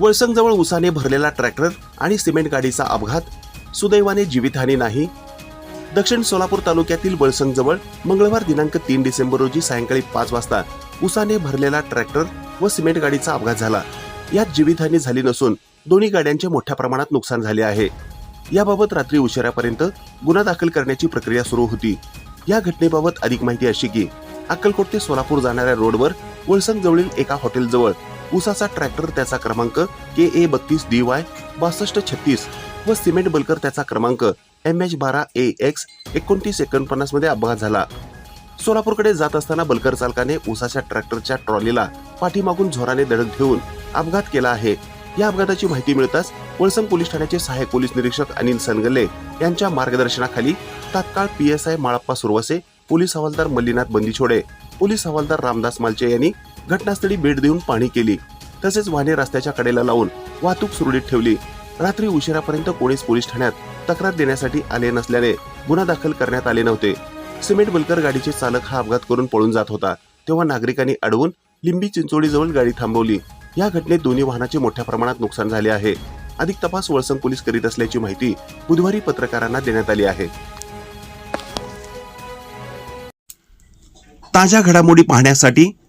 वळसंगजवळ उसाने भरलेला ट्रॅक्टर आणि सिमेंट गाडीचा अपघात. सुदैवाने जीवितहानी नाही. दक्षिण सोलापूर तालुक्यातील वळसंगजवळ मंगळवार दिनांक तीन डिसेंबर रोजी सायंकाळी पाच वाजता उसाने भरलेला ट्रॅक्टर व सिमेंट गाडीचा अपघात झाला. यात जीवितहानी झाली नसून दोन्ही गाड्यांचे मोठ्या प्रमाणात नुकसान झाले आहे. याबाबत रात्री उशिरापर्यंत गुन्हा दाखल करण्याची प्रक्रिया सुरू होती. या घटनेबाबत अधिक माहिती अशी की अक्कलकोट ते सोलापूर जाणाऱ्या रोडवर वळसंग जवळील एका हॉटेलजवळ उसाचा ट्रॅक्टर त्याचा क्रमांक के ए बत्तीस डी वाय बासष्ट छत्तीस व सिमेंट बलकर त्याचा क्रमांक एम एच बारा ए एक्स एकोणतीस एकोणपन्नासमध्ये अपघात झाला. सोलापूरकडे जात असताना बलकर चालकाने उसाच्या ट्रॅक्टरच्या ट्रॉलीला पाठीमागून झोराने धडक घेऊन अपघात केला आहे. या अपघाताची माहिती मिळताच वळसंग पोलीस ठाण्याचे सहाय्यक पोलीस निरीक्षक अनिल सनगल्ले यांच्या मार्गदर्शनाखाली तात्काळ P S I Malappa Suravase police हवालदार मल्लीनाथ बंदिछोडे पोलीस हवालदार रामदास मालचे यांनी घटनास्थळी भेट देऊन पाहणी केली. तसेच वाहने रस्त्याच्या कडेला लावून वाहतूक सुरळीत ठेवली. रात्री उशिरापर्यंत कोणीच पोलीस ठाण्यात तक्रार देण्यासाठी आले नसल्याने गुन्हा दाखल करण्यात आले नव्हते. सिमेंट बुलकर गाडीचे चालक हा अपघात करून पळून जात होता. तेव्हा नागरिकांनी अडवून लिंबी चिंचोडीजवळ गाडी थांबवली. या घटनेत दोन्ही वाहनाचे मोठ्या प्रमाणात नुकसान झाले आहे. अधिक तपास वळसंग पोलीस करीत असल्याची माहिती बुधवारी पत्रकारांना देण्यात आली आहे. ताज्या घडामोडी पाहण्यासाठी